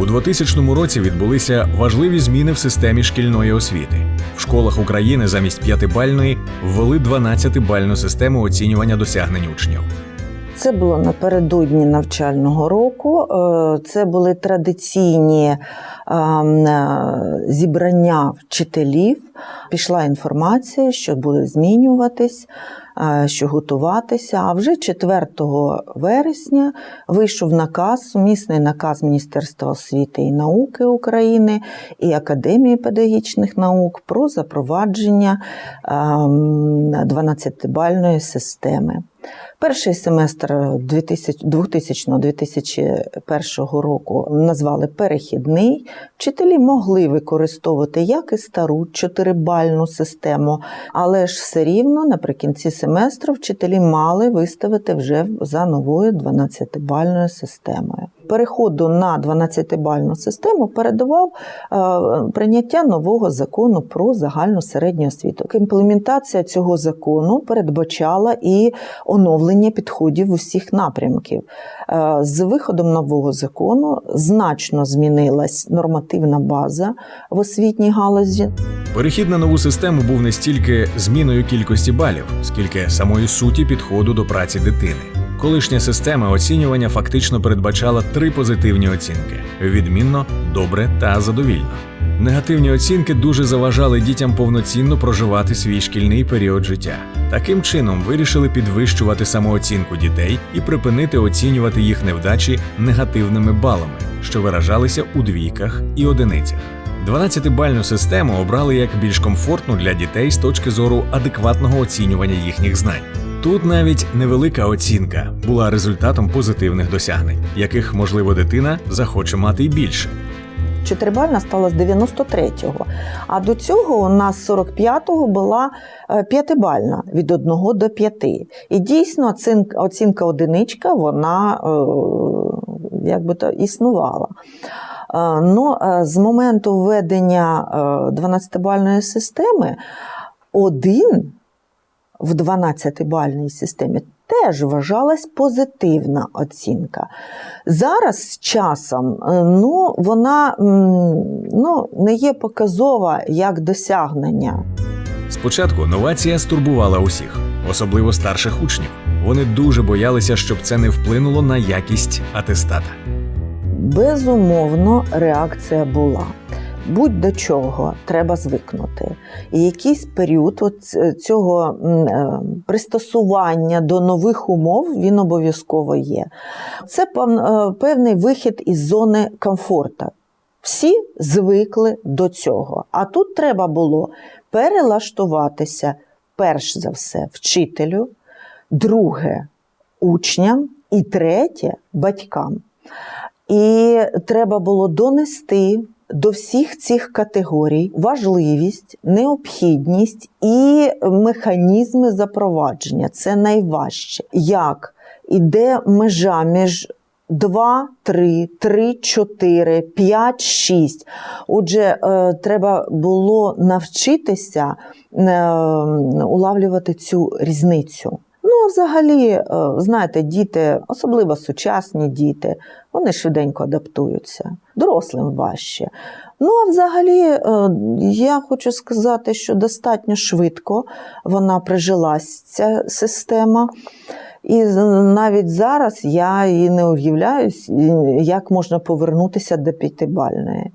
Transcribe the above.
У 2000 році відбулися важливі зміни в системі шкільної освіти. В школах України замість п'ятибальної ввели 12-бальну систему оцінювання досягнень учнів. Це було напередодні навчального року. Е, Це були традиційні е, зібрання вчителів. Пішла інформація, що буде змінюватись, е, що готуватися. А вже 4 вересня вийшов наказ, сумісний наказ Міністерства освіти і науки України і Академії педагогічних наук про запровадження ем, 12-бальної системи. Перший семестр 2000-2001 року назвали перехідний. Вчителі могли використовувати як і стару чотирибальну систему, але ж все рівно наприкінці семестру вчителі мали виставити вже за новою 12-бальною системою. Переходу на 12-бальну систему передував е, прийняття нового закону про загальну середню освіту. Імплементація цього закону передбачала і оновлення підходів усіх напрямків. Е, З виходом нового закону значно змінилась нормативна база в освітній галузі. Перехід на нову систему був не стільки зміною кількості балів, скільки самої суті підходу до праці дитини. Колишня система оцінювання фактично передбачала три позитивні оцінки: відмінно, добре та задовільно. Негативні оцінки дуже заважали дітям повноцінно проживати свій шкільний період життя. Таким чином вирішили підвищувати самооцінку дітей і припинити оцінювати їх невдачі негативними балами, що виражалися у двійках і одиницях. 12-бальну систему обрали як більш комфортну для дітей з точки зору адекватного оцінювання їхніх знань. Тут навіть невелика оцінка була результатом позитивних досягнень, яких, можливо, дитина захоче мати й більше. Чотирибальна стала з 93-го. А до цього у нас з 45-го була е, п'ятибальна від 1 до 5. І дійсно оцінка, одиничка вона е, як би то існувала. Е, Ну, е, з моменту введення е, 12-бальної системи один в 12-бальній системі теж вважалась позитивна оцінка. Зараз з часом е, ну, вона ну, не є показова як досягнення. Спочатку новація стурбувала усіх, особливо старших учнів. Вони дуже боялися, щоб це не вплинуло на якість атестата. Безумовно, реакція була. Будь до чого треба звикнути. І якийсь період цього е, пристосування до нових умов він обов'язково є. Це е, певний вихід із зони комфорту. Всі звикли до цього. А тут треба було перелаштуватися перш за все вчителю, друге учням і третє батькам. І треба було донести до всіх цих категорій важливість, необхідність і механізми запровадження. Це найважче. Як іде межа між 2, 3, 3, 4, 5, 6. Отже, е, треба було навчитися е, улавлювати цю різницю. Ну, взагалі, е, знаєте, діти, особливо сучасні діти, вони швиденько адаптуються, дорослим важче. Ну, а взагалі, е, я хочу сказати, що достатньо швидко вона прижилась, ця система. І навіть зараз я і не уявляю, як можна повернутися до п'ятибальної.